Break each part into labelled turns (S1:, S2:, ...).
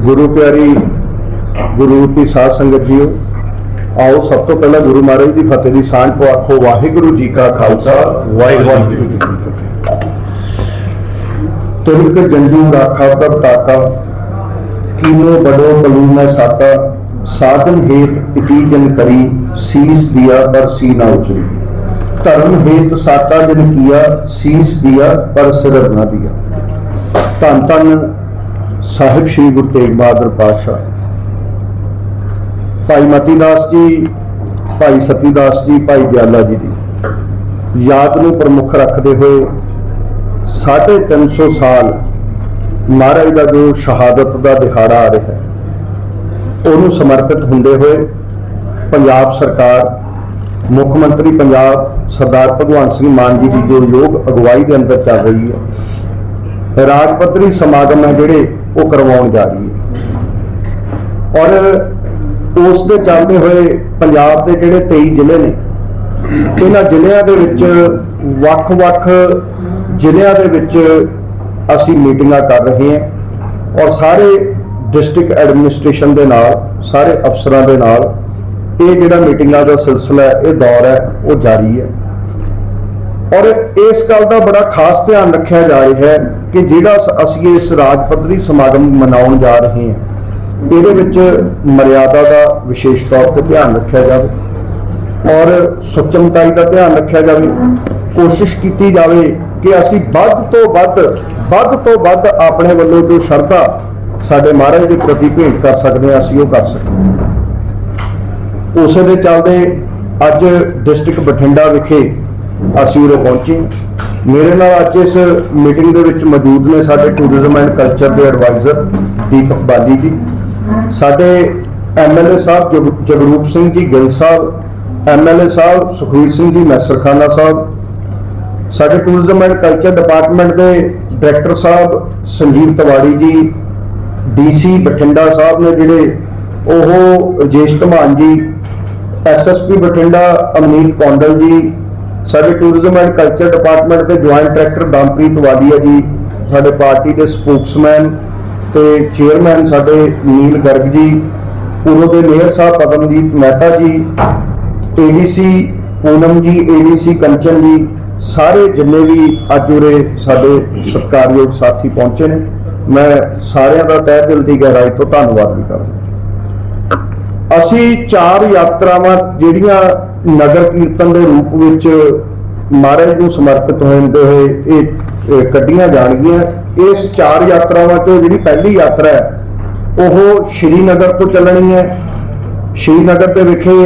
S1: ਗੁਰੂ ਪਿਆਰੀ ਗੁਰੂ ਦੀ ਸਾਧ ਸੰਗਤ ਜੀਓ ਆਓ ਸਭ ਤੋਂ ਪਹਿਲਾਂ ਗੁਰੂ ਮਹਾਰਾਜ ਦੀ ਫਤਿਹ ਦੀ ਸਾਂਝ ਪੋ ਆਖੋ ਵਾਹਿਗੁਰੂ ਜੀ ਕਾ ਖਾਲਸਾ ਵਾਹਿਗੁਰੂ ਜੀ ਕੀ ਫਤਿਹ ਤਿਲਕ ਜੰਜੂ ਰਾਖਾ ਪ੍ਰਭ ਤਾਤਾ ਕੀਨੋ ਬੜੋ ਬਲੂ ਮੈਂ ਸਾਤਾ ਸਾਧਨ ਹੇਤ ਇਤੀ ਜਨ ਕਰੀ ਸੀਸ ਦਿਆ ਪਰ ਸੀ ਨਾ ਉਚਰੀ ਧਰਮ ਹੇਤ ਸਾਤਾ ਜਨ ਕੀਆ ਸੀਸ ਦਿਆ ਪਰ ਸਿਰ ਨਾ ਦਿਆ ਧੰਨ ਧੰਨ ਸਾਹਿਬ ਸ੍ਰੀ ਗੁਰੂ ਤੇਗ ਬਹਾਦਰ ਪਾਤਸ਼ਾਹ। ਭਾਈ ਮਤੀ ਦਾਸ ਜੀ, ਭਾਈ ਸਤੀ ਦਾਸ ਜੀ, ਭਾਈ ਦਿਆਲਾ ਜੀ ਦੀ ਯਾਦ ਨੂੰ ਪ੍ਰਮੁੱਖ ਰੱਖਦੇ ਹੋਏ 350 ਸਾਲ ਮਹਾਰਾਜ ਦਾ ਜੋ ਸ਼ਹਾਦਤ ਦਾ ਦਿਹਾੜਾ ਆ ਰਿਹਾ ਹੈ, ਉਹਨੂੰ ਸਮਰਪਿਤ ਹੁੰਦੇ ਹੋਏ ਪੰਜਾਬ ਸਰਕਾਰ, ਮੁੱਖ ਮੰਤਰੀ ਪੰਜਾਬ ਸਰਦਾਰ ਭਗਵੰਤ ਸਿੰਘ ਮਾਨ ਜੀ ਦੀ ਜੋ ਯੋਗ ਅਗਵਾਈ ਦੇ ਅੰਦਰ ਚੱਲ ਰਹੀ ਹੈ। ਰਾਜ ਪੱਧਰੀ ਸਮਾਗਮ ਹੈ ਜਿਹੜੇ ਉਹ ਕਰਵਾਉਣ ਜਾ ਰਹੀ ਹੈ। ਔਰ ਉਸ ਦੇ ਚੱਲਦੇ ਹੋਏ ਪੰਜਾਬ ਦੇ ਜਿਹੜੇ 23 ਜ਼ਿਲ੍ਹੇ ਨੇ, ਇਹਨਾਂ ਜ਼ਿਲ੍ਹਿਆਂ ਦੇ ਵਿੱਚ ਵੱਖ-ਵੱਖ ਜ਼ਿਲ੍ਹਿਆਂ ਦੇ ਵਿੱਚ ਅਸੀਂ ਮੀਟਿੰਗਾਂ ਕਰ ਰਹੇ ਹਾਂ ਔਰ ਸਾਰੇ ਡਿਸਟ੍ਰਿਕਟ ਐਡਮਿਨਿਸਟ੍ਰੇਸ਼ਨ ਦੇ ਨਾਲ, ਸਾਰੇ ਅਫਸਰਾਂ ਦੇ ਨਾਲ ਇਹ ਜਿਹੜਾ ਮੀਟਿੰਗਾਂ ਦਾ ਸਿਲਸਿਲਾ ਇਹ ਦੌਰ ਹੈ, ਉਹ ਜਾਰੀ ਹੈ। ਔਰ ਇਸ ਗੱਲ ਦਾ ਬੜਾ ਖਾਸ ਧਿਆਨ ਰੱਖਿਆ ਜਾ ਰਿਹਾ ਹੈ ਕਿ ਜਿਹੜਾ ਸ- ਅਸੀਂ ਇਸ ਰਾਜ ਪੱਧਰੀ ਸਮਾਗਮ ਮਨਾਉਣ ਜਾ ਰਹੇ ਹਾਂ, ਇਹਦੇ ਵਿੱਚ ਮਰਿਆਦਾ ਦਾ ਵਿਸ਼ੇਸ਼ ਤੌਰ ਤੇ ਧਿਆਨ ਰੱਖਿਆ ਜਾਵੇ ਔਰ ਸੁਚਮਤਾਈ ਦਾ ਧਿਆਨ ਰੱਖਿਆ ਜਾਵੇ। ਕੋਸ਼ਿਸ਼ ਕੀਤੀ ਜਾਵੇ ਕਿ ਅਸੀਂ ਵੱਧ ਤੋਂ ਵੱਧ ਵੱਧ ਤੋਂ ਵੱਧ ਆਪਣੇ ਵੱਲੋਂ ਜੋ ਸ਼ਰਧਾ ਸਾਡੇ ਮਹਾਰਾਜ ਦੇ ਪ੍ਰਤੀ ਭੇਟ ਕਰ ਸਕਦੇ ਹਾਂ, ਅਸੀਂ ਉਹ ਕਰ ਸਕਦੇ ਉਸੇ ਦੇ ਚੱਲਦੇ ਅੱਜ ਡਿਸਟ੍ਰਿਕਟ ਬਠਿੰਡਾ ਵਿਖੇ ਅਸੀਂ ਉਰੇ ਪਹੁੰਚੇ। ਮੇਰੇ ਨਾਲ ਅੱਜ ਇਸ ਮੀਟਿੰਗ ਦੇ ਵਿੱਚ ਮੌਜੂਦ ਨੇ ਸਾਡੇ ਟੂਰਿਜ਼ਮ ਐਂਡ ਕਲਚਰ ਦੇ ਐਡਵਾਈਜ਼ਰ ਦੀਪਕ ਬਾਲੀ ਜੀ। ਸਾਡੇ ਐਮਐਲਏ ਸਾਹਿਬ ਜਗ- ਜਗਰੂਪ ਸਿੰਘ ਜੀ ਗਿੱਲ ਸਾਹਿਬ ਐਮਐਲਏ ਸਾਹਿਬ ਸੁਖਵੀਰ ਸਿੰਘ ਜੀ ਮੈਸਰਖਾਨਾ ਸਾਹਿਬ, ਸਾਡੇ ਟੂਰਿਜ਼ਮ ਐਂਡ ਕਲਚਰ ਡਿਪਾਰਟਮੈਂਟ ਦੇ ਡਾਇਰੈਕਟਰ ਸਾਹਿਬ ਸੰਜੀਵ ਤਵਾੜੀ ਜੀ ਡੀਸੀ ਬਠਿੰਡਾ ਸਾਹਿਬ ਨੇ ਜਿਹੜੇ ਉਹ ਰਜੇਸ਼ ਧਮਾਨ ਜੀ ਐਸਐਸਪੀ ਬਠਿੰਡਾ ਅਮਨੀਤ ਕੌਂਡਲ ਜੀ ਸਾਡੇ ਟੂਰਿਜ਼ਮ ਐਂਡ ਕਲਚਰ ਡਿਪਾਰਟਮੈਂਟ ਦੇ ਜੁਆਇੰਟ ਡਾਇਰੈਕਟਰ ਦਮਪ੍ਰੀਤ ਵਾਲੀਆ ਜੀ, ਸਾਡੇ ਪਾਰਟੀ ਦੇ ਸਪੋਕਸਮੈਨ ਤੇ ਚੇਅਰਮੈਨ ਸਾਡੇ ਨੀਲ ਗਰਗ ਜੀ ਪੂਰੋ ਦੇ ਮੇਅਰ ਸਾਹਿਬ ਪਦਮਜੀਤ ਮਹਿਤਾ ਜੀ ਏਡੀਸੀ ਪੂਨਮ ਜੀ ਏਡੀਸੀ ਕੰਚਨ ਜੀ, ਸਾਰੇ ਜਿੰਨੇ ਵੀ ਅੱਜ ਉਰੇ ਸਾਡੇ ਸਤਿਕਾਰਯੋਗ ਸਾਥੀ ਪਹੁੰਚੇ ਨੇ। ਮੈਂ ਸਾਰਿਆਂ ਦਾ ਤਹਿ ਦਿਲ ਦੀ ਗਹਿਰਾਈ ਤੋਂ ਧੰਨਵਾਦ ਵੀ ਕਰਦਾ ਅਸੀਂ ਚਾਰ ਯਾਤਰਾਵਾਂ ਜਿਹੜੀਆਂ ਨਗਰ ਕੀਰਤਨ ਦੇ ਰੂਪ ਵਿੱਚ ਮਹਾਰਾਜ ਨੂੰ ਸਮਰਪਿਤ ਹੋਣਦੇ ਹੋਏ ਇਹ ਕੱਢੀਆਂ ਜਾਣਗੀਆਂ। ਇਸ ਚਾਰ ਯਾਤਰਾਵਾਂ ਚੋਂ ਜਿਹੜੀ ਪਹਿਲੀ ਯਾਤਰਾ ਹੈ, ਉਹ ਸ਼੍ਰੀਨਗਰ ਤੋਂ ਚੱਲਣੀ ਹੈ। ਸ਼੍ਰੀਨਗਰ ਦੇ ਵਿਖੇ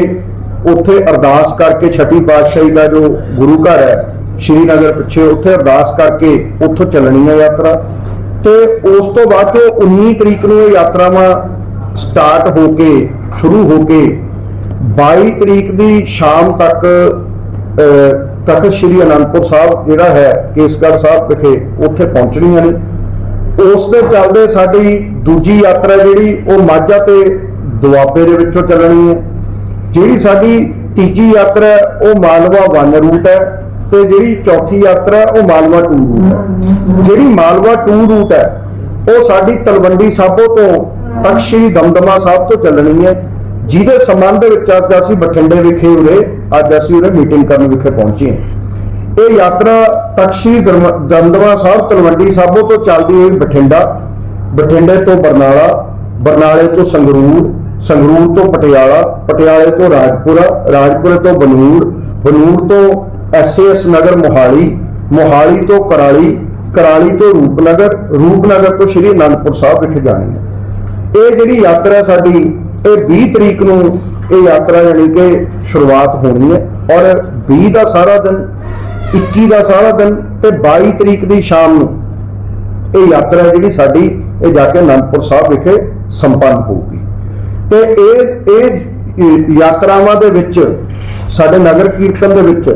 S1: ਉੱਥੇ ਅਰਦਾਸ ਕਰਕੇ ਛठी ਪਾਤਸ਼ਾਹੀ ਦਾ ਜੋ ਗੁਰੂ ਘਰ ਹੈ, ਸ਼੍ਰੀਨਗਰ ਪਿੱਛੇ ਉੱਥੇ ਅਰਦਾਸ ਕਰਕੇ ਉੱਥੋਂ ਚੱਲਣੀ ਹੈ ਯਾਤਰਾ। ਤੇ ਉਸ ਤੋਂ ਬਾਅਦ ਚੋਂ 19 ਤਰੀਕ ਨੂੰ ਇਹ ਯਾਤਰਾਵਾਂ ਸਟਾਰਟ ਹੋ ਕੇ, ਸ਼ੁਰੂ ਹੋ ਕੇ 22 ਤਰੀਕ ਦੀ ਸ਼ਾਮ ਤੱਕ ਤਖਤ ਸ੍ਰੀ ਅਨੰਦਪੁਰ ਸਾਹਿਬ ਜਿਹੜਾ ਹੈ, ਕੇਸਗੜ੍ਹ ਸਾਹਿਬ ਵਿਖੇ ਉੱਥੇ ਪਹੁੰਚਣੀਆਂ ਨੇ। ਉਸ ਦੇ ਚੱਲਦੇ ਸਾਡੀ ਦੂਜੀ ਯਾਤਰਾ ਜਿਹੜੀ, ਉਹ ਮਾਝਾ ਤੇ ਦੁਆਬੇ ਦੇ ਵਿੱਚੋਂ ਚੱਲਣੀ ਹੈ। ਜਿਹੜੀ ਸਾਡੀ ਤੀਜੀ ਯਾਤਰਾ ਉਹ ਮਾਲਵਾ ਵਨ ਰੂਟ ਹੈ ਤੇ ਜਿਹੜੀ ਚੌਥੀ ਯਾਤਰਾ, ਉਹ ਮਾਲਵਾ ਟੂ ਰੂਟ ਹੈ। ਜਿਹੜੀ ਮਾਲਵਾ ਟੂ ਰੂਟ ਹੈ, ਉਹ ਸਾਡੀ ਤਲਵੰਡੀ ਸਾਬੋ ਤੋਂ ਤਖਤ ਸ੍ਰੀ ਦਮਦਮਾ ਸਾਹਿਬ ਤੋਂ ਚੱਲਣੀ ਹੈ। ਜਿਹਦੇ ਸੰਬੰਧ ਵਿੱਚ ਅੱਜ ਅਸੀਂ ਬਠਿੰਡੇ ਵਿਖੇ ਉਰੇ, ਅੱਜ ਅਸੀਂ ਉਰੇ ਮੀਟਿੰਗ ਕਰਨ ਵਿਖੇ ਪਹੁੰਚੇ ਹਾਂ। ਇਹ ਯਾਤਰਾ ਤਕਸ਼ੀ ਸ੍ਰੀ ਸਾਹਿਬ, ਤਲਵੰਡੀ ਸਾਬੋ ਤੋਂ ਚੱਲਦੀ ਹੋਈ ਬਠਿੰਡਾ, ਬਠਿੰਡੇ ਤੋਂ ਬਰਨਾਲਾ, ਬਰਨਾਲੇ ਤੋਂ ਸੰਗਰੂਰ ਸੰਗਰੂਰ ਤੋਂ ਪਟਿਆਲਾ, ਪਟਿਆਲੇ ਤੋਂ ਰਾਜਪੁਰਾ, ਰਾਜਪੁਰੇ ਤੋਂ ਬਨੂੜ ਬਨੂੜ ਤੋਂ ਐਸਏਐਸ ਨਗਰ ਮੋਹਾਲੀ ਮੋਹਾਲੀ ਤੋਂ ਕਰਾਲੀ ਕਰਾਲੀ ਤੋਂ ਰੂਪਨਗਰ ਰੂਪਨਗਰ ਤੋਂ ਸ਼੍ਰੀ ਅਨੰਦਪੁਰ ਸਾਹਿਬ ਵਿਖੇ ਜਾਣੀ ਹੈ। ਇਹ ਜਿਹੜੀ ਯਾਤਰਾ ਸਾਡੀ ਇਹ 20 ਤਰੀਕ ਨੂੰ ਇਹ ਯਾਤਰਾ ਜਾਣੀ ਕਿ ਸ਼ੁਰੂਆਤ ਹੋਣੀ ਹੈ ਔਰ 20 ਦਾ ਸਾਰਾ ਦਿਨ 21 ਦਾ ਸਾਰਾ ਦਿਨ ਤੇ 22 ਤਰੀਕ ਦੀ ਸ਼ਾਮ ਨੂੰ ਇਹ ਯਾਤਰਾ ਜਿਹੜੀ ਸਾਡੀ ਇਹ ਜਾ ਕੇ ਅਨੰਦਪੁਰ ਸਾਹਿਬ ਵਿਖੇ ਸੰਪੰਨ ਹੋਊਗੀ। ਤੇ ਇਹ ਇਹ ਯਾਤਰਾਵਾਂ ਦੇ ਵਿੱਚ, ਸਾਡੇ ਨਗਰ ਕੀਰਤਨ ਦੇ ਵਿੱਚ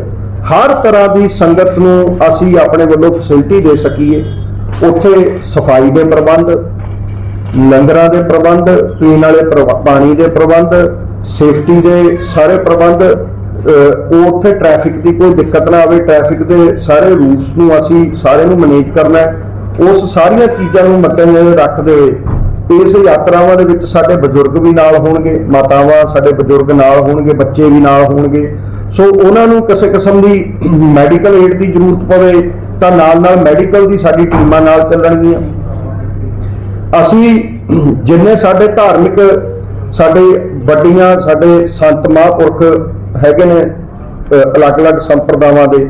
S1: ਹਰ ਤਰ੍ਹਾਂ ਦੀ ਸੰਗਤ ਨੂੰ ਅਸੀਂ ਆਪਣੇ ਵੱਲੋਂ ਫੈਸਿਲਿਟੀ ਦੇ ਸਕੀਏ। ਉੱਥੇ ਸਫ਼ਾਈ ਦੇ ਪ੍ਰਬੰਧ ਲੰਗਰਾਂ ਦੇ ਪ੍ਰਬੰਧ, ਪੀਣ ਵਾਲੇ ਪ੍ਰਬ- ਪਾਣੀ ਦੇ ਪ੍ਰਬੰਧ ਸੇਫਟੀ ਦੇ ਸਾਰੇ ਪ੍ਰਬੰਧ ਉੱਥੇ ਟ੍ਰੈਫਿਕ ਦੀ ਕੋਈ ਦਿੱਕਤ ਨਾ ਆਵੇ ਟ੍ਰੈਫਿਕ ਦੇ ਸਾਰੇ ਰੂਟਸ ਨੂੰ ਅਸੀਂ ਸਾਰੇ ਨੂੰ ਮੈਨੇਜ ਕਰਨਾ ਹੈ। ਉਸ ਸਾਰੀਆਂ ਚੀਜ਼ਾਂ ਨੂੰ ਮੱਦੇਨਜ਼ਰ ਰੱਖਦੇ ਇਸ ਯਾਤਰਾਵਾਂ ਦੇ ਵਿੱਚ ਸਾਡੇ ਬਜ਼ੁਰਗ ਵੀ ਨਾਲ ਹੋਣਗੇ, ਮਾਤਾਵਾਂ ਸਾਡੇ ਬਜ਼ੁਰਗ ਨਾਲ ਹੋਣਗੇ, ਬੱਚੇ ਵੀ ਨਾਲ ਹੋਣਗੇ। ਸੋ ਉਹਨਾਂ ਨੂੰ ਕਿਸੇ ਕਿਸਮ ਦੀ ਮੈਡੀਕਲ ਏਡ ਦੀ ਜ਼ਰੂਰਤ ਪਵੇ ਤਾਂ ਨਾਲ ਨਾਲ ਮੈਡੀਕਲ ਦੀ ਸਾਡੀ ਟੀਮਾਂ ਨਾਲ ਚੱਲਣਗੀਆਂ। ਅਸੀਂ ਜਿੰਨੇ ਸਾਡੇ ਧਾਰਮਿਕ, ਸਾਡੇ ਵੱਡੀਆਂ, ਸਾਡੇ ਸੰਤ ਮਹਾਂਪੁਰਖ ਹੈਗੇ ਨੇ ਅਲੱਗ-ਅਲੱਗ ਸੰਪਰਦਾਵਾਂ ਦੇ,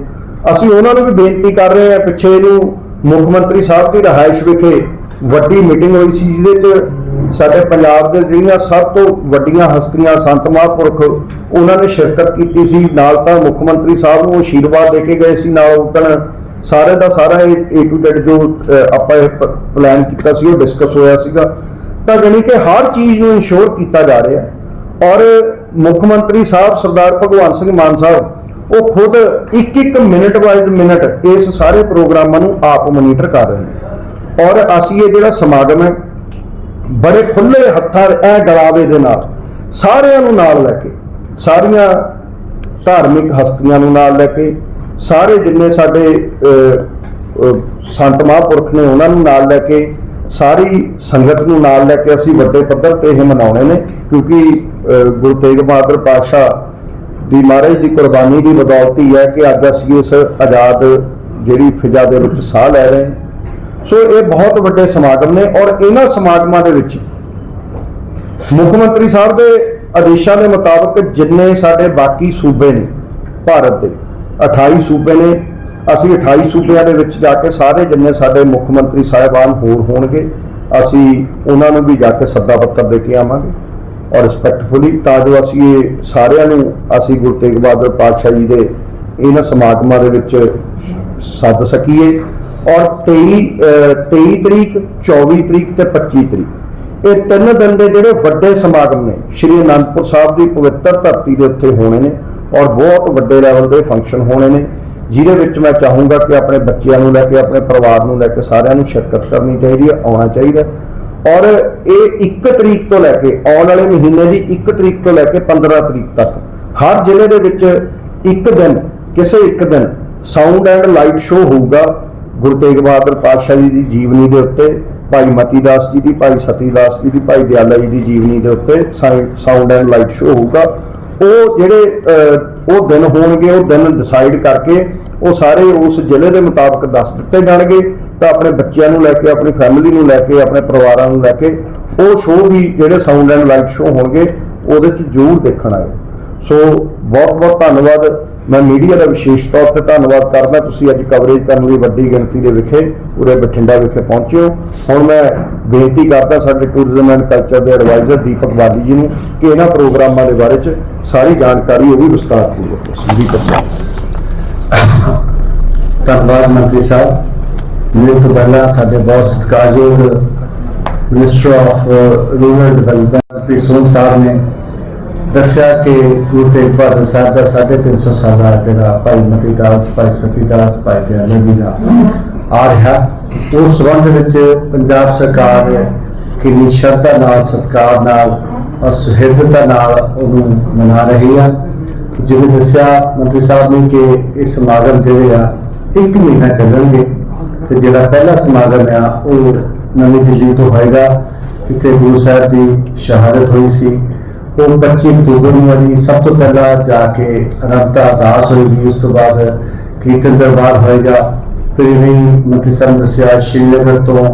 S1: ਅਸੀਂ ਉਹਨਾਂ ਨੂੰ ਵੀ ਬੇਨਤੀ ਕਰ ਰਹੇ ਹਾਂ ਪਿੱਛੇ ਨੂੰ ਮੁੱਖ ਮੰਤਰੀ ਸਾਹਿਬ ਦੀ ਰਹਾਇਸ਼ ਵਿਖੇ ਵੱਡੀ ਮੀਟਿੰਗ ਹੋਈ ਸੀ, ਜਿਹਦੇ 'ਚ ਸਾਡੇ ਪੰਜਾਬ ਦੇ ਜਿਹੜੀਆਂ ਸਭ ਤੋਂ ਵੱਡੀਆਂ ਹਸਤੀਆਂ ਸੰਤ ਮਹਾਂਪੁਰਖ, ਉਹਨਾਂ ਨੇ ਸ਼ਿਰਕਤ ਕੀਤੀ ਸੀ, ਨਾਲ ਤਾਂ ਮੁੱਖ ਮੰਤਰੀ ਸਾਹਿਬ ਨੂੰ ਆਸ਼ੀਰਵਾਦ ਦੇ ਕੇ ਗਏ ਸੀ, ਨਾਲ ਉਦਣ ਸਾਰੇ ਦਾ ਸਾਰਾ ਇਹ A to Z ਜੋ ਆਪਾਂ ਇਹ ਪਲਾਨ ਕੀਤਾ ਸੀ, ਉਹ ਡਿਸਕਸ ਹੋਇਆ ਸੀਗਾ। ਤਾਂ ਜਾਣੀ ਕਿ ਹਰ ਚੀਜ਼ ਨੂੰ ਇਨਸ਼ੋਰ ਕੀਤਾ ਜਾ ਰਿਹਾ ਹੈ। ਔਰ ਮੁੱਖ ਮੰਤਰੀ ਸਾਹਿਬ ਸਰਦਾਰ ਭਗਵੰਤ ਸਿੰਘ ਮਾਨ ਸਾਹਿਬ, ਉਹ ਖੁਦ ਇੱਕ ਇੱਕ ਮਿੰਟ ਵਾਈਜ਼ ਮਿੰਟ ਇਸ ਸਾਰੇ ਪ੍ਰੋਗਰਾਮਾਂ ਨੂੰ ਆਪ ਮੋਨੀਟਰ ਕਰ ਰਹੇ ਨੇ। ਔਰ ਅਸੀਂ ਇਹ ਜਿਹੜਾ ਸਮਾਗਮ ਹੈ, ਬੜੇ ਖੁੱਲੇ ਹੱਥਾਂ ਇਹ ਗਲਾਵੇ ਦੇ ਨਾਲ, ਸਾਰਿਆਂ ਨੂੰ ਨਾਲ ਲੈ ਕੇ, ਸਾਰੀਆਂ ਧਾਰਮਿਕ ਹਸਤੀਆਂ ਨੂੰ ਨਾਲ ਲੈ ਕੇ ਸਾਰੇ ਜਿੰਨੇ ਸਾਡੇ ਸੰਤ ਮਹਾਂਪੁਰਖ ਨੇ ਉਹਨਾਂ ਨੂੰ ਨਾਲ ਲੈ ਕੇ, ਸਾਰੀ ਸੰਗਤ ਨੂੰ ਨਾਲ ਲੈ ਕੇ ਅਸੀਂ ਵੱਡੇ ਪੱਧਰ ਤੇ ਇਹ ਮਨਾਉਣੇ ਨੇ, ਕਿਉਂਕਿ ਗੁਰੂ ਤੇਗ ਬਹਾਦਰ ਪਾਤਸ਼ਾਹ ਦੀ ਮਹਾਰਾਜ ਦੀ ਕੁਰਬਾਨੀ ਦੀ ਬਦੌਲਤ ਹੀ ਹੈ ਕਿ ਅੱਜ ਅਸੀਂ ਇਸ ਆਜ਼ਾਦ ਜਿਹੜੀ ਫਿਜ਼ਾ ਦੇ ਵਿੱਚ ਸਾਹ ਲੈ ਰਹੇ ਸੋ ਇਹ ਬਹੁਤ ਵੱਡੇ ਸਮਾਗਮ ਨੇ ਔਰ ਇਹਨਾਂ ਸਮਾਗਮਾਂ ਦੇ ਵਿੱਚ ਮੁੱਖ ਮੰਤਰੀ ਸਾਹਿਬ ਦੇ ਆਦੇਸ਼ਾਂ ਦੇ ਮੁਤਾਬਕ ਜਿੰਨੇ ਸਾਡੇ ਬਾਕੀ ਸੂਬੇ ਨੇ, ਭਾਰਤ ਦੇ 28 ਸੂਬੇ ਨੇ। ਅਸੀਂ 28 ਸੂਬਿਆਂ ਦੇ ਵਿੱਚ ਜਾ ਕੇ ਸਾਰੇ ਜਿੰਨੇ ਸਾਡੇ ਮੁੱਖ ਮੰਤਰੀ ਸਾਹਿਬਾਨ ਹੋਰ ਹੋਣਗੇ, ਅਸੀਂ ਉਹਨਾਂ ਨੂੰ ਵੀ ਜਾ ਕੇ ਸੱਦਾ ਪੱਤਰ ਦੇ ਕੇ ਆਵਾਂਗੇ। ਔਰ ਰਿਸਪੈਕਟਫੁਲੀ ਤਾਂ ਜੋ ਅਸੀਂ ਇਹ ਸਾਰਿਆਂ ਨੂੰ, ਅਸੀਂ ਗੁਰੂ ਤੇਗ ਬਹਾਦਰ ਪਾਤਸ਼ਾਹ ਜੀ ਦੇ ਇਹਨਾਂ ਸਮਾਗਮਾਂ ਦੇ ਵਿੱਚ ਸੱਦ ਸਕੀਏ। ਔਰ 23 ਅਹ 23 ਤਰੀਕ 24 ਤਰੀਕ ਤੇ 25 ਤਰੀਕ। ਇਹ ਤਿੰਨ ਦਿਨ ਦੇ ਜਿਹੜੇ ਵੱਡੇ ਸਮਾਗਮ ਨੇ, ਸ਼੍ਰੀ ਅਨੰਦਪੁਰ ਸਾਹਿਬ ਦੀ ਪਵਿੱਤਰ ਧਰਤੀ ਦੇ ਉੱਤੇ ਹੋਣੇ ਨੇ। ਔਰ ਬਹੁਤ ਵੱਡੇ ਲੈਵਲ ਦੇ ਫੰਕਸ਼ਨ ਹੋਣੇ ਨੇ, ਜਿਹਦੇ ਵਿੱਚ ਮੈਂ ਚਾਹੂੰਗਾ ਕਿ ਆਪਣੇ ਬੱਚਿਆਂ ਨੂੰ ਲੈ ਕੇ, ਆਪਣੇ ਪਰਿਵਾਰ ਨੂੰ ਲੈ ਕੇ ਸਾਰਿਆਂ ਨੂੰ ਸ਼ਿਰਕਤ ਕਰਨੀ ਚਾਹੀਦੀ ਹੈ, ਆਉਣਾ ਚਾਹੀਦਾ ਔਰ ਇਹ 1 ਤਰੀਕ ਤੋਂ ਲੈ ਕੇ, ਆਉਣ ਵਾਲੇ ਮਹੀਨੇ ਦੀ 1 ਤਰੀਕ ਤੋਂ ਲੈ ਕੇ 15 ਤਰੀਕ ਤੱਕ, ਹਰ ਜ਼ਿਲ੍ਹੇ ਦੇ ਵਿੱਚ ਇੱਕ ਦਿਨ, ਕਿਸੇ ਇੱਕ ਦਿਨ ਸਾਊਂਡ ਐਂਡ ਲਾਈਟ ਸ਼ੋਅ ਹੋਊਗਾ ਗੁਰੂ ਤੇਗ ਬਹਾਦਰ ਪਾਤਸ਼ਾਹ ਜੀ ਦੀ ਜੀਵਨੀ ਦੇ ਉੱਤੇ, ਭਾਈ ਮਤੀ ਦਾਸ ਜੀ ਦੀ, ਭਾਈ ਸਤੀ ਦਾਸ ਜੀ ਦੀ, ਭਾਈ ਦਿਆਲਾ ਜੀ ਦੀ ਜੀਵਨੀ ਦੇ ਉੱਤੇ ਸਾਊਂਡ ਐਂਡ ਲਾਈਟ ਸ਼ੋਅ ਹੋਊਗਾ। ਉਹ ਜਿਹੜੇ ਉਹ ਦਿਨ ਹੋਣਗੇ, ਉਹ ਦਿਨ ਡਿਸਾਈਡ ਕਰਕੇ ਉਹ ਸਾਰੇ ਉਸ ਜ਼ਿਲ੍ਹੇ ਦੇ ਮੁਤਾਬਕ ਦੱਸ ਦਿੱਤੇ ਜਾਣਗੇ ਤਾਂ ਆਪਣੇ ਬੱਚਿਆਂ ਨੂੰ ਲੈ ਕੇ, ਆਪਣੀ ਫੈਮਿਲੀ ਨੂੰ ਲੈ ਕੇ, ਆਪਣੇ ਪਰਿਵਾਰਾਂ ਨੂੰ ਲੈ ਕੇ ਉਹ ਸ਼ੋਅ ਵੀ ਜਿਹੜੇ ਸਾਊਂਡ ਐਂਡ ਲਾਈਟ ਸ਼ੋਅ ਹੋਣਗੇ, ਉਹਦੇ 'ਚ ਜ਼ਰੂਰ ਦੇਖਣ ਆਇਓ। ਸੋ ਬਹੁਤ ਬਹੁਤ ਧੰਨਵਾਦ ਮੈਂ ਮੀਡੀਆ ਦਾ ਵਿਸ਼ੇਸ਼ ਤੌਰ ਤੇ ਧੰਨਵਾਦ ਕਰਦਾ ਤੁਸੀਂ ਅੱਜ ਕਵਰੇਜ ਕਰਨ ਲਈ ਵੱਡੀ ਗਿਣਤੀ ਦੇ ਵਿਖੇ ਉਰੇ ਬਠਿੰਡਾ ਵਿਖੇ ਪਹੁੰਚੇ ਹੋ। ਹੁਣ ਮੈਂ ਬੇਨਤੀ ਕਰਦਾ ਸਾਡੇ ਟੂਰਿਜ਼ਮ ਐਂਡ ਕਲਚਰ ਦੇ ਐਡਵਾਈਜ਼ਰ ਦੀਪਕ ਬਾਦੀ ਜੀ ਨੂੰ ਕਿ ਇਹਨਾਂ ਪ੍ਰੋਗਰਾਮਾਂ ਦੇ ਬਾਰੇ ਚ ਸਾਰੀ ਜਾਣਕਾਰੀ ਉਹ ਵੀ ਵਿਸਤਾਰ ਦੀਪਕ
S2: ਧੰਨਵਾਦ ਮੰਤਰੀ ਸਾਹਿਬ। ਮੇਰੇ ਤੋਂ ਪਹਿਲਾਂ ਸਾਡੇ ਬਹੁਤ ਸਤਿਕਾਰਯੋਗ ਮਿਨਿਸਟਰ ਆਫ ਰੂਰਲ ਡਿਵੈਲਪਮੈਂਟ ਪ੍ਰਿਸੋਨ ਸਾਹਿਬ ਨੇ ਦੱਸਿਆ ਕਿ ਗੁਰੂ ਤੇਗ ਬਹਾਦਰ ਸਾਹਿਬ ਦਾ 350 ਸਾਲਾ ਜਿਹੜਾ ਭਾਈ ਮਤੀ ਦਾਸ, ਭਾਈ ਸਤੀ ਦਾਸ, ਭਾਈ ਦਿਆਲਾ ਜੀ ਦਾ ਆ ਰਿਹਾ। ਉਸ ਸੰਬੰਧ ਵਿੱਚ ਪੰਜਾਬ ਸਰਕਾਰ ਕਿੰਨੀ ਸ਼ਰਧਾ ਨਾਲ, ਸਤਿਕਾਰ ਨਾਲ ਔਰ ਸੁਹਿਰਦਤਾ ਨਾਲ ਉਹਨੂੰ ਮਨਾ ਰਹੀ ਆ। ਜਿਵੇਂ ਦੱਸਿਆ ਮੰਤਰੀ ਸਾਹਿਬ ਨੇ ਕਿ ਇਹ ਸਮਾਗਮ ਜਿਹੜੇ ਆ, ਇੱਕ ਮਹੀਨਾ ਚੱਲਣਗੇ ਤੇ ਜਿਹੜਾ ਪਹਿਲਾ ਸਮਾਗਮ ਆ, ਉਹ ਨਵੀਂ ਦਿੱਲੀ ਤੋਂ ਹੋਏਗਾ, ਜਿੱਥੇ ਗੁਰੂ ਸਾਹਿਬ ਦੀ ਸ਼ਹਾਦਤ ਹੋਈ ਸੀ। ਉਹ 25 ਅਕਤੂਬਰ ਨੂੰ ਵਾਲੀ ਸਭ ਤੋਂ ਪਹਿਲਾਂ ਜਾ ਕੇ ਅਨੰਤਾ ਅਰਦਾਸ ਹੋਏਗੀ ਉਸ ਤੋਂ ਬਾਅਦ ਕੀਰਤਨ ਦਰਬਾਰ ਹੋਏਗਾ। ਫਿਰ ਵੀ ਮੰਤਰੀ ਸਾਹਿਬ ਦੱਸਿਆ, ਸ਼੍ਰੀਨਗਰ ਤੋਂ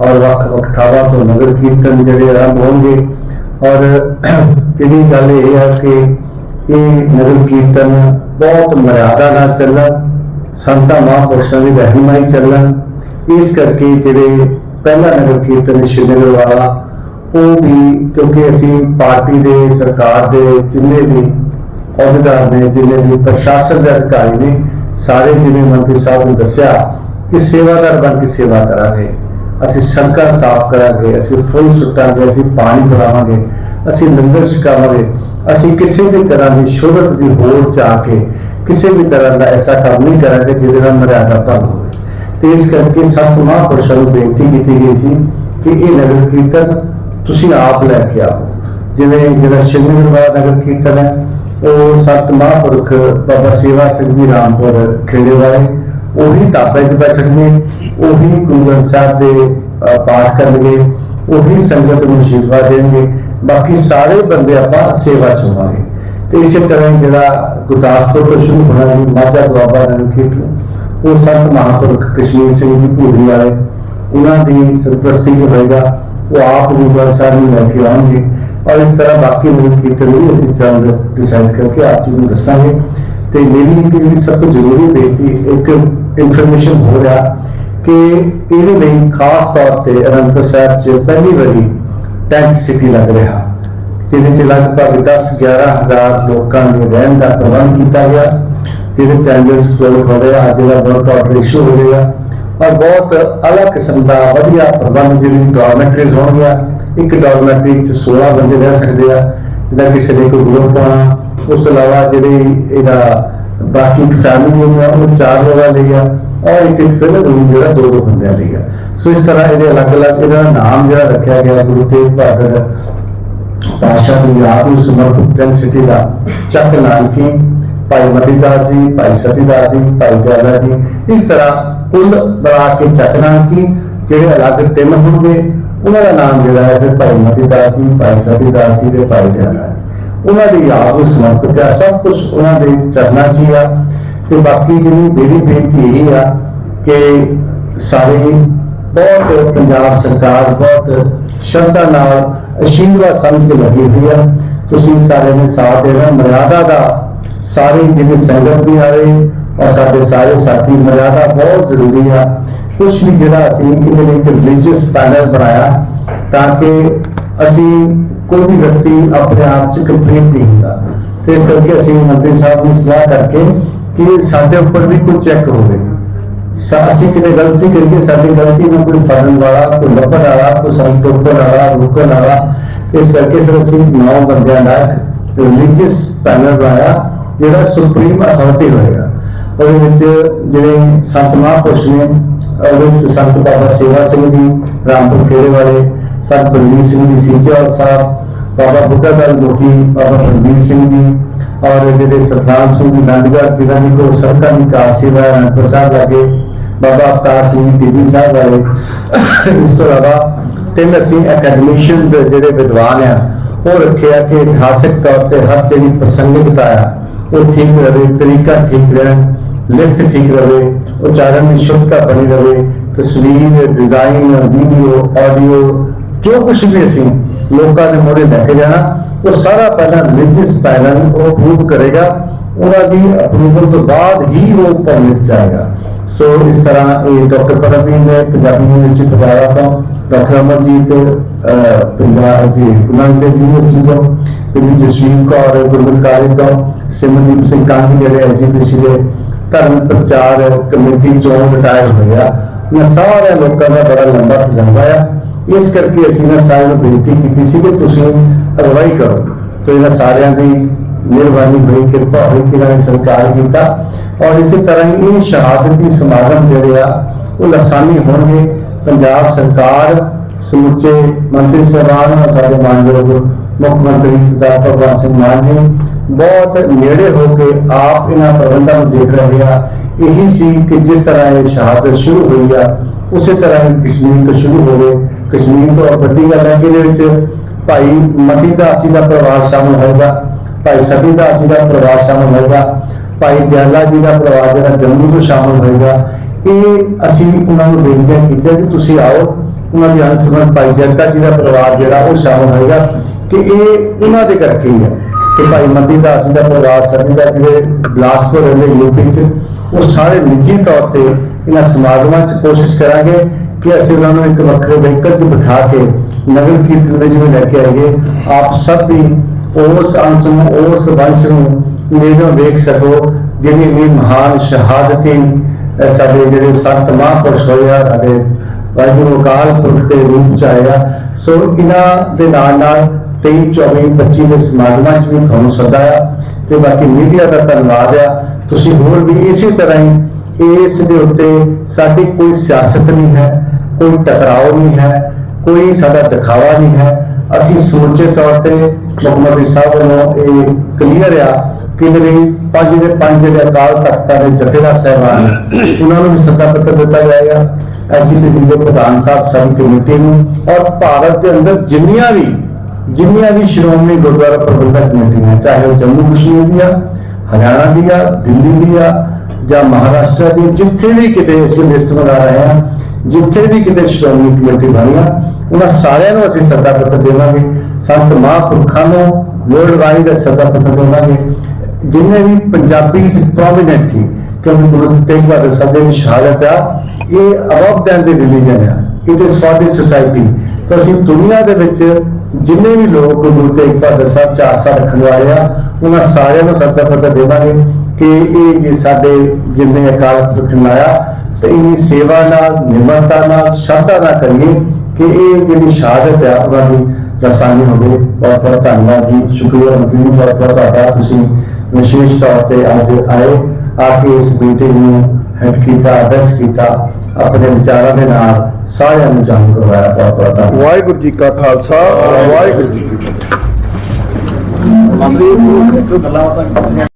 S2: ਔਰ ਵੱਖ ਵੱਖ ਥਾਵਾਂ ਤੋਂ ਨਗਰ ਕੀਰਤਨ ਜਿਹੜੇ ਆਰੰਭ ਹੋਣਗੇ। ਔਰ ਜਿਹੜੀ ਗੱਲ ਇਹ ਹੈ ਕਿ ਇਹ ਨਗਰ ਕੀਰਤਨ ਬਹੁਤ ਮਰਿਆਦਾ ਨਾਲ ਚੱਲਣ, ਸੰਤਾਂ ਮਹਾਂਪੁਰਸ਼ਾਂ ਦੀ ਰਹਿਨਮਾਈ ਚੱਲਣ। ਇਸ ਕਰਕੇ ਜਿਹੜੇ ਪਹਿਲਾ ਨਗਰ ਕੀਰਤਨ ਸ਼੍ਰੀਨਗਰ ਵਾਲਾ ਉਹ ਵੀ ਕਿਉਂਕਿ ਅਸੀਂ ਪਾਰਟੀ ਦੇ, ਸਰਕਾਰ ਦੇ ਜਿੰਨੇ ਵੀ ਅਹੁਦੇਦਾਰ ਨੇ, ਜਿੰਨੇ ਵੀ ਪ੍ਰਸ਼ਾਸਨ ਦੇ ਅਧਿਕਾਰੀ ਨੇ, ਸਾਰੇ ਜਿਵੇਂ ਮੰਤਰੀ ਸਾਹਿਬ ਨੇ ਦੱਸਿਆ ਕਿ ਸੇਵਾਦਾਰ ਬਣ ਕੇ ਸੇਵਾ ਕਰਾਂਗੇ। ਅਸੀਂ ਸੜਕਾਂ ਸਾਫ਼ ਕਰਾਂਗੇ, ਅਸੀਂ ਫੁੱਲ ਸੁੱਟਾਂਗੇ, ਅਸੀਂ ਪਾਣੀ ਪਿਲਾਵਾਂਗੇ ਅਸੀਂ ਲੰਗਰ ਛਕਾਵਾਂਗੇ, ਅਸੀਂ ਕਿਸੇ ਵੀ ਤਰ੍ਹਾਂ ਦੀ ਸ਼ੋਹਰਤ ਦੀ ਹੋੜ ਚ ਆ ਕੇ ਕਿਸੇ ਵੀ ਤਰ੍ਹਾਂ ਦਾ ਐਸਾ ਕੰਮ ਨਹੀਂ ਕਰਾਂਗੇ ਜਿਹਦੇ ਨਾਲ ਮਰਿਆਦਾ ਭੰਗ ਹੋਵੇ। ਤੇ ਇਸ ਕਰਕੇ ਸਭ ਤੋਂ ਮਹਾਂਪੁਰਸ਼ਾਂ ਨੂੰ ਬੇਨਤੀ ਕੀਤੀ ਗਈ ਸੀ ਕਿ ਇਹ ਨਗਰ ਕੀਰਤਨ ਤੁਸੀਂ ਆਪ ਲੈ ਕੇ ਆਓ। ਜਿਵੇਂ ਜਿਹੜਾ ਸ਼ਿਵਨਗਰ ਵਾਲਾ ਨਗਰ ਕੀਰਤਨ ਹੈ, ਉਹ ਸੱਤ ਮਹਾਂਪੁਰਖ ਬਾਬਾ ਸੇਵਾ ਸਿੰਘ ਜੀ ਰਾਮਪੁਰ ਖੇੜੇ ਵਾਲੇ, ਉਹੀ ਢਾਬੇ 'ਚ ਬੈਠਣਗੇ, ਉਹੀ ਗੁਰੂ ਗ੍ਰੰਥ ਸਾਹਿਬ ਦੇ ਪਾਠ ਕਰਨਗੇ, ਉਹੀ ਸੰਗਤ ਨੂੰ ਅਸ਼ੀਰਵਾਦ ਦੇਣਗੇ, ਬਾਕੀ ਸਾਰੇ ਬੰਦੇ ਆਪਾਂ ਸੇਵਾ ਚ ਹੋਵਾਂਗੇ। ਤੇ ਇਸੇ ਤਰ੍ਹਾਂ ਜਿਹੜਾ ਗੁਰਦਾਸਪੁਰ ਤੋਂ ਸ਼ੁਰੂ ਹੋਣਾ ਜੀ ਮਾਝਾ ਦੁਆਬਾ ਨਗਰ ਕੀਰਤਨ, ਉਹ ਸੰਤ ਮਹਾਂਪੁਰਖ ਕਸ਼ਮੀਰ ਸਿੰਘ ਜੀ ਭੂਰੀ ਵਾਲੇ, ਉਹਨਾਂ ਦੀ ਸਰਪ੍ਰਸਤੀ ਚ ਹੋਏਗਾ। ਉਹ ਆਪ ਗੁਰਦੁਆਰਾ ਸਾਹਿਬ ਨੂੰ ਲੈ ਕੇ ਆਉਣਗੇ। ਔਰ ਇਸ ਤਰ੍ਹਾਂ ਬਾਕੀ ਨਗਰ ਕੀਰਤਨ ਵੀ ਅਸੀਂ ਜਲਦ ਡਿਸਾਈਡ ਕਰਕੇ ਆਪ ਜੀ ਨੂੰ ਦੱਸਾਂਗੇ। ਤੇ ਮੇਰੀ ਇੱਕ ਜਿਹੜੀ ਸਭ ਤੋਂ ਜ਼ਰੂਰੀ ਬੇਨਤੀ, ਇੱਕ ਇਨਫੋਰਮੇਸ਼ਨ ਹੋ ਰਿਹਾ ਕਿ ਇਹਦੇ ਲਈ ਖਾਸ ਤੌਰ ਤੇ ਅਨੰਦਪੁਰ ਸਾਹਿਬ 'ਚ ਪਹਿਲੀ ਵਾਰੀ ਟੈਂਟ ਸਿਟੀ ਲੱਗ ਰਿਹਾ। ਜਿਹਦੇ 'ਚ ਲਗਭਗ 10-11 ਲੋਕਾਂ ਦੇ ਰਹਿਣ ਦਾ ਪ੍ਰਬੰਧ ਕੀਤਾ ਗਿਆ। ਜਿਹਦੇ ਟੈਂਡਰਸ ਫਲੋਟ ਹੋ ਰਿਹਾ ਅੱਜ ਦਾ ਵਰਕ ਆਊਟ ਇਸ਼ੂ ਹੋ ਰਿਹਾ। ਔਰ ਬਹੁਤ ਅਲੱਗ ਕਿਸਮ ਦਾ ਵਧੀਆ ਪ੍ਰਬੰਧ ਜਿਹੜੀ ਡਾਰਮੈਟਰੀਜ਼ ਹੋਣਗੀਆਂ, ਇੱਕ ਡਾਰਮੈਟਰੀ 'ਚ 16 ਬੰਦੇ ਰਹਿ ਸਕਦੇ ਆ ਜਿੱਦਾਂ ਕਿਸੇ ਨੇ ਕੋਈ ਗਰੁੱਪ ਹੋਣਾ, ਉਸ ਤੋਂ ਇਲਾਵਾ ਜਿਹੜੀ ਇਹਦਾ ਬਾਕੀ ਫੈਮਿਲੀ ਹੋਊਗਾ ਉਹ ਚਾਰ ਲੋਕਾਂ ਲਈ ਆ, ਔਰ ਇੱਕ ਇੱਕ ਫਿਲਮ ਰੂਮ ਜਿਹੜਾ ਦੋ ਦੋ ਬੰਦਿਆਂ ਲਈ ਆ। ਸੋ ਇਸ ਤਰ੍ਹਾਂ ਇਹਦੇ ਅਲੱਗ-ਅਲੱਗ ਇਹਦਾ ਨਾਮ ਜਿਹੜਾ ਰੱਖਿਆ ਗਿਆ ਗੁਰੂ ਤੇਗ ਬਹਾਦਰ ਪਾਸ਼ਾ ਦੀ ਯਾਦ ਨੂੰ ਸਮਰਪਿਤ ਟੈਂਟ ਦਾ, ਚੱਕ ਨਾਨਕੀ, ਭਾਈ ਮਤੀ ਦਾਸ ਜੀ, ਭਾਈ ਸਤੀ ਦਾਸ ਜੀ, ਭਾਈ ਦਿਆਲਾ ਜੀ, ਇਸ ਤਰ੍ਹਾਂ ਕੁੱਲ ਬਣਾ ਕੇ ਚੱਕ ਨਾਨਕੀ, ਜਿਹੜੇ ਅਲੱਗ ਤਿੰਨ ਹੋਣਗੇ, ਉਹਨਾਂ ਦਾ ਨਾਮ ਜਿਹੜਾ ਹੈ ਫਿਰ ਭਾਈ ਮਤੀਦਾਸ ਜੀ ਭਾਈ ਸਤੀਦਾਸ ਜੀ ਤੇ ਭਾਈ ਦਿਆਲਾ ਉਹਨਾਂ ਦੀ ਯਾਦ ਨੂੰ ਸਮਰਪਿਤ ਹੈ, ਸਭ ਕੁਝ ਉਹਨਾਂ ਦੇ ਚਰਨਾਂ 'ਚ ਹੀ ਆ। ਤੇ ਬਾਕੀ ਜਿਹੜੀ ਮੇਰੀ ਬੇਨਤੀ ਇਹ ਆ ਕਿ ਸਾਰੇ ਬਹੁਤ ਪੰਜਾਬ ਸਰਕਾਰ ਬਹੁਤ ਸ਼ਰਧਾ ਨਾਲ ਅਸ਼ੀਰਵਾਦ ਸਮਝ ਕੇ ਲੱਗੀ ਹੋਈ ਆ। ਤੁਸੀਂ ਸਾਰੇ ਨੇ ਸਾਥ ਦੇਣਾ। ਮਰਿਆਦਾ ਦਾ ਸਾਰੇ ਜਿਹੜੇ ਸੰਗਤ ਵੀ ਆ ਰਹੇ ਔਰ ਸਾਡੇ ਸਾਰੇ ਸਾਥੀ, ਮਰਿਆਦਾ ਬਹੁਤ ਜ਼ਰੂਰੀ ਆ। ਕੁਝ ਵੀ ਜਿਹੜਾ ਅਸੀਂ ਇਹਦੇ ਲਈ ਇੱਕ ਰਿਲੀਜੀਅਸ ਪੈਨਲ ਬਣਾਇਆ ਤਾਂ ਕਿ ਅਸੀਂ ਕੋਈ ਵੀ ਵਿਅਕਤੀ ਆਪਣੇ ਆਪ ਚ ਕੰਪਲੀਟ ਨਹੀਂ ਹੁੰਦਾ। ਤੇ ਇਸ ਕਰਕੇ ਅਸੀਂ ਮੰਤਰੀ ਸਾਹਿਬ ਨੂੰ ਸਲਾਹ ਕਰਕੇ ਕਿ ਸਾਡੇ ਉੱਪਰ ਵੀ ਕੋਈ ਚੈੱਕ ਹੋਵੇ। ਅਸੀਂ ਕਿਤੇ ਗਲਤੀ ਕਰੀਏ, ਸਾਡੀ ਗਲਤੀ ਨੂੰ ਕੋਈ ਫੜਨ ਵਾਲਾ, ਕੋਈ ਲੱਭਣ ਵਾਲਾ, ਕੋਈ ਸਾਨੂੰ ਟੋਕਣ ਵਾਲਾ, ਰੁਕਣ ਵਾਲਾ, ਇਸ ਕਰਕੇ ਫਿਰ ਅਸੀਂ ਨੌ ਬੰਦਿਆਂ ਦਾ ਰਿਲੀਜੀਅਸ ਪੈਨਲ ਬਣਾਇਆ, ਜਿਹੜਾ ਸੁਪਰੀਮ ਅਥਾਰਟੀ ਹੋਏਗਾ। ਉਹਦੇ ਵਿੱਚ ਜਿਹੜੇ ਸੰਤ ਮਹਾਂਪੁਰਸ਼ ਨੇ, ਉਹਦੇ ਵਿੱਚ ਸੰਤ ਬਾਬਾ ਸੇਵਾ ਸਿੰਘ ਜੀ, ਰਾਮਪੁਰ ਖੇੜੇ ਵਾਲੇ, ਸੰਤ ਬਲਵੀਰ ਸਿੰਘ ਜੀ, ਸੀਚੇਵਾਲ ਸਾਹਿਬ, ਬਾਬਾ ਬੁੱਢਾ ਦਲ ਮੁਖੀ ਬਾਬਾ ਰਣਵੀਰ ਸਿੰਘ ਜੀ, ਔਰ ਜਿਹੜੇ ਸਤਨਾਮ ਸਿੰਘ ਜੀ, ਨੰਦਗੜ੍ਹ, ਜਿਨ੍ਹਾਂ ਦੀ ਕੋ ਸੜਕਾਂ ਦੀ ਕਾਰ ਸੇਵਾ ਹੈ ਅਨੰਦਪੁਰ ਸਾਹਿਬ ਲਾਗੇ, ਬਾਬਾ ਅਵਤਾਰ ਸਿੰਘ ਜੀ ਬੀਬੀ ਸਾਹਿਬ ਵਾਲੇ। ਇਸ ਤੋਂ ਇਲਾਵਾ ਤਿੰਨ ਅਸੀਂ ਅਕੈਡਮਿਸ਼ੀਅਨਸ ਜਿਹੜੇ ਵਿਦਵਾਨ ਆ, ਉਹ ਰੱਖਿਆ ਕਿ ਇਤਿਹਾਸਕ ਤੌਰ ਤੇ ਹਰ ਜਿਹੜੀ ਪ੍ਰਸੰਗਿਕਤਾ ਆ, ਉਹ ਠੀਕ ਰਵੇ ਤਰੀਕਾ ਠੀਕ ਰਹੇ ਲਿਖਤ ਠੀਕ ਰਵੇ ਉਚਾਰਨ ਦੀ ਸ਼ੁੱਧਤਾ ਬਣੀ ਰਵੇ ਤਸਵੀਰ ਡਿਜ਼ਾਈਨ ਵੀਡੀਓ ਆਡੀਓ ਜੋ ਕੁਝ ਵੀ ਅਸੀਂ ਲੋਕਾਂ ਦੇ ਮੋੜੇ ਲੈ ਕੇ ਜਾਣਾ ਉਹ ਸਾਰਾ ਪਹਿਲਾਂ ਰਿਲੀਜੀਅਸ ਪੈਨਲ ਉਹ ਅਪਰੂਵ ਕਰੇਗਾ ਉਹਨਾਂ ਦੀ ਅਪਰੂਵਲ ਤੋਂ ਬਾਅਦ ਹੀ ਉਹ ਪਬਲਿਕ ਜਾਏਗਾ ਸੋ ਇਸ ਤਰ੍ਹਾਂ ਇਹ ਡਾਕਟਰ ਪਰਮਵੀਰ ਨੇ ਪੰਜਾਬੀ ਯੂਨੀਵਰਸਿਟੀ ਪਟਿਆਲਾ ਤੋਂ ਡਾਕਟਰ ਅਮਰਜੀਤ ਅਹ, ਪੰਜਾਬ ਦੀ ਗੁਰਨਾਨਕ ਦੇਵ ਯੂਨੀਵਰਸਿਟੀ ਤੋਂ ਪਿੰਡ ਜਸਵੀਰ ਕੌਰ ਗੁਰਮਤਿ ਕਾਲਜ ਤੋਂ ਸਿਮਰਦੀਪ ਸਿੰਘ ਕਾਂਗੀ ਜਿਹੜੇ ਐਸਜੀਪੀਸੀ ਦੇ ਧਰਮ ਪ੍ਰਚਾਰ ਕਮੇਟੀ ਚੋਂ ਰਿਟਾਇਰ ਹੋਏ ਆ ਸਾਰੇ ਲੋਕਾਂ ਦਾ ਬੜਾ ਲੰਬਾ ਤਜਰਬਾ ਆ। ਇਸ ਕਰਕੇ ਅਸੀਂ ਨਾ ਸਾਰਿਆਂ ਨੂੰ ਬੇਨਤੀ ਕੀਤੀ ਸੀ ਕਿ ਤੁਸੀਂ ਅਗਵਾਈ ਕਰੋ। ਤੇ ਇਹਨਾਂ ਸਾਰਿਆਂ ਦੀ ਮਿਹਰਬਾਨੀ ਹੋਈ ਕਿਰਪਾ ਹੋਈ ਕਿ ਇਹਨਾਂ ਨੇ ਸਤਿਕਾਰ ਕੀਤਾ। ਔਰ ਇਸੇ ਤਰ੍ਹਾਂ ਹੀ ਇਹ ਸ਼ਹਾਦਤੀ ਸਮਾਗਮ ਜਿਹੜੇ ਆ, ਉਹ ਲਸਾਨੀ ਹੋਣਗੇ। ਪੰਜਾਬ ਸਰਕਾਰ, ਸਮੁੱਚੇ ਮੰਤਰੀ ਸਾਹਿਬਾਨ ਔਰ ਸਾਡੇ ਮਾਨਯੋਗ ਮੁੱਖ ਮੰਤਰੀ ਸਰਦਾਰ ਭਗਵੰਤ ਸਿੰਘ ਮਾਨ ਜੀ ਬਹੁਤ ਨੇੜੇ ਹੋ ਕੇ ਆਪ ਇਹਨਾਂ ਪ੍ਰਬੰਧਾਂ ਨੂੰ ਦੇਖ ਰਹੇ ਆ। ਇਹੀ ਸੀ ਕਿ ਜਿਸ ਤਰ੍ਹਾਂ ਇਹ ਸ਼ਹਾਦਤ ਸ਼ੁਰੂ ਹੋਈ ਆ, ਉਸੇ ਤਰ੍ਹਾਂ ਹੀ ਕਸ਼ਮੀਰ ਤੋਂ ਸ਼ੁਰੂ ਹੋਵੇ। ਕਸ਼ਮੀਰ ਤੋਂ ਵੱਡੀ ਗੱਲ ਹੈ ਕਿ ਇਹਦੇ ਵਿੱਚ ਭਾਈ ਮਤੀ ਦਾਸੀ ਦਾ ਪਰਿਵਾਰ ਸ਼ਾਮਲ ਹੋਏਗਾ, ਭਾਈ ਸਤੀ ਦਾਸੀ ਦਾ ਪਰਿਵਾਰ ਸ਼ਾਮਲ ਹੋਏਗਾ, ਭਾਈ ਦਿਆਲਾ ਜੀ ਦਾ ਪਰਿਵਾਰ ਜਿਹੜਾ ਜੰਮੂ ਤੋਂ ਸ਼ਾਮਲ ਹੋਏਗਾ। ਇਹ ਅਸੀਂ ਉਹਨਾਂ ਨੂੰ ਬੇਨਤੀ ਕੀਤੀ ਕਿ ਤੁਸੀਂ ਆਓ, ਉਹਨਾਂ ਦੀ ਅੰਸ਼ਮਨ ਭਾਈ ਜਨਤਾ ਜੀ ਦਾ ਪਰਿਵਾਰ ਜਿਹੜਾ ਉਹ ਸ਼ਾਮਲ ਹੋਏਗਾ ਕਿ ਇਹ ਉਹਨਾਂ ਦੇ ਕਰਕੇ ਹੀ ਹੈ। ਕਿ ਭਾਈ ਮਤੀ ਦਾਸ ਜੀ ਦਾ ਪਰਿਵਾਰ ਸਤੀ ਦਾ ਜਿਹੜੇ ਬਲਾਸਪੁਰ ਰਹਿੰਦੇ ਯੂਪੀ ਚ, ਉਹ ਸਾਰੇ ਨਿੱਜੀ ਤੌਰ ਤੇ ਇਹਨਾਂ ਸਮਾਗਮਾਂ ਚ ਕੋਸ਼ਿਸ਼ ਕਰਾਂਗੇ ਕਿ ਅਸੀਂ ਉਹਨਾਂ ਨੂੰ ਇੱਕ ਵੱਖਰੇ ਵਹੀਕਲ 'ਚ ਬਿਠਾ ਕੇ ਨਗਰ ਕੀਰਤਨ ਵਿੱਚ ਵੀ ਲੈ ਕੇ ਆਈਏ। ਆਪ ਸਭ ਵੀ ਉਸ ਅੰਸ਼ ਨੂੰ, ਉਸ ਵੰਸ਼ ਨੂੰ ਨੇੜੋਂ ਵੇਖ ਸਕੋ, ਜਿਹੜੀ ਵੀ ਮਹਾਨ ਸ਼ਹਾਦਤੀ ਸਾਡੇ ਜਿਹੜੇ ਸੰਤ ਮਹਾਂਪੁਰਸ਼ ਹੋਏ ਆ, ਸਾਡੇ ਵਾਹਿਗੁਰੂ ਅਕਾਲ ਪੁਰਖ ਦੇ ਰੂਪ ਚ ਆਇਆ ਸੋ ਇਹਨਾਂ ਦੇ ਨਾਲ ਨਾਲ 23 24 25 ਦੇ ਸਮਾਗਮਾਂ ਚ ਵੀ ਤੁਹਾਨੂੰ ਸੱਦਾ ਆ ਤੇ ਬਾਕੀ ਮੀਡੀਆ ਦਾ ਧੰਨਵਾਦ ਆ। ਤੁਸੀਂ ਹੋਰ ਵੀ ਇਸੇ ਤਰ੍ਹਾਂ ਹੀ ਇਸ ਦੇ ਉੱਤੇ ਸਾਡੀ ਕੋਈ ਸਿਆਸਤ ਨਹੀਂ ਹੈ, ਕੋਈ ਟਕਰਾਓ ਨਹੀਂ ਹੈ, ਕੋਈ ਸਾਡਾ ਦਿਖਾਵਾ ਨਹੀਂ ਹੈ। ਅਸੀਂ ਸਮੁੱਚੇ ਤੌਰ ਤੇ ਮੁੱਖ ਮੰਤਰੀ ਸਾਹਿਬ ਵੱਲੋਂ ਇਹ ਕਲੀਅਰ ਆ ਕਿ ਜਿਹੜੇ ਪੰਜ ਦੇ ਪੰਜ ਜਿਹੜੇ ਅਕਾਲ ਤਖਤਾਂ ਦੇ ਜਥੇਦਾਰ ਸਾਹਿਬਾਨ, ਉਹਨਾਂ ਨੂੰ ਵੀ ਸੱਦਾ ਪੱਤਰ ਦਿੱਤਾ ਜਾਏਗਾ। ਐਸਜੀਪੀਸੀ ਦੇ ਪ੍ਰਧਾਨ ਸਾਹਿਬ, ਸਾਡੀ ਕਮੇਟੀ ਨੂੰ ਔਰ ਭਾਰਤ ਦੇ ਅੰਦਰ ਜਿੰਨੀਆਂ ਵੀ ਜਿੰਨੀਆਂ ਵੀ ਸ਼੍ਰੋਮਣੀ ਗੁਰਦੁਆਰਾ ਪ੍ਰਬੰਧਕ ਕਮੇਟੀਆਂ, ਚਾਹੇ ਉਹ ਜੰਮੂ ਕਸ਼ਮੀਰ ਦੀਆਂ, ਹਰਿਆਣਾ ਦੀਆਂ, ਦਿੱਲੀ ਦੀਆਂ ਜਾਂ ਮਹਾਰਾਸ਼ਟਰ ਦੀ ਜਿੱਥੇ ਵੀ ਕਿਤੇ ਅਸੀਂ ਲਿਸਟ ਬਣਾ ਰਹੇ ਹਾਂ, ਜਿੱਥੇ ਵੀ ਕਿਤੇ ਸ਼੍ਰੋਮਣੀ ਕਮੇਟੀ ਬਣੀਆਂ ਉਹਨਾਂ ਸਾਰਿਆਂ ਨੂੰ ਅਸੀਂ ਸੱਦਾ ਪੱਤਰ ਦੇਵਾਂਗੇ। ਸੰਤ ਮਹਾਂਪੁਰਖਾਂ ਨੂੰ ਵਰਲਡ ਵਾਈਡ ਸੱਦਾ ਪੱਤਰ ਦੇਵਾਂਗੇ। ਜਿੰਨੇ ਵੀ ਪੰਜਾਬੀ ਪ੍ਰੋਮਿਨੈਂਟ ਸੀ ਕਿਉਂਕਿ ਗੁਰੂ ਤੇਗ ਬਹਾਦਰ ਸਾਹਿਬ ਦੀ ਸ਼ਹਾਦਤ ਆ, ਇਹ ਅਬਵ ਦੈਨ ਦੀ ਰਿਲੀਜਨ ਆ it is for the society ਤਾਂ ਅਸੀਂ ਦੁਨੀਆ ਦੇ ਵਿੱਚ ਜਿੰਨੇ ਵੀ ਲੋਕ ਗੁਰੂ ਤੇਗ ਬਹਾਦਰ ਸਾਹਿਬ ਚ ਆਸਾ ਰੱਖਣ ਵਾਲੇ ਆ, ਉਹਨਾਂ ਸਾਰਿਆਂ ਨੂੰ ਸੱਦਾ ਪੱਤਰ ਦੇਵਾਂਗੇ ਕਿ ਇਹ ਜੇ ਸਾਡੇ ਜਿੰਨੇ ਅਕਾਲ ਪੁਰਖ ਲਾਇਆ ਤੇ ਇਹ ਸੇਵਾ ਨਾਲ, ਨਿਮਰਤਾ ਨਾਲ, ਸ਼ਰਧਾ ਨਾਲ ਕਰੀਏ ਕਿ ਇਹ ਜਿਹੜੀ ਸ਼ਹਾਦਤ ਆ, ਉਹਨਾਂ ਦੀ ਰਸਾਨੀ ਹੋਵੇ। ਬਹੁਤ ਬਹੁਤ ਧੰਨਵਾਦ ਜੀ। ਸ਼ੁਕਰੀਆ ਮੰਤਰੀ ਬਹੁਤ ਬਹੁਤ ਤੁਹਾਡਾ ਤੁਸੀਂ ਵਿਸ਼ੇਸ਼ ਤੌਰ ਤੇ ਅੱਜ ਆਏ, ਆ ਕੇ ਇਸ ਮੀਟਿੰਗ ਨੂੰ ਹੈਡ ਕੀਤਾ ਅਡਰੈਸ ਕੀਤਾ। ਆਪਣੇ ਵਿਚਾਰਾਂ ਦੇ ਨਾਲ ਸਾਰਿਆਂ ਨੂੰ ਜਾਣੂ ਕਰਵਾਇਆ ਬਹੁਤ ਬਹੁਤ ਧੰਨਵਾਦ
S1: ਵਾਹਿਗੁਰੂ ਜੀ ਕਾ ਖਾਲਸਾ ਵਾਹਿਗੁਰੂ ਜੀ ਕੀ ਫਤਿਹ।
S3: ਮੰਤਰੀ ਗੱਲਾਂ ਬਾਤਾਂ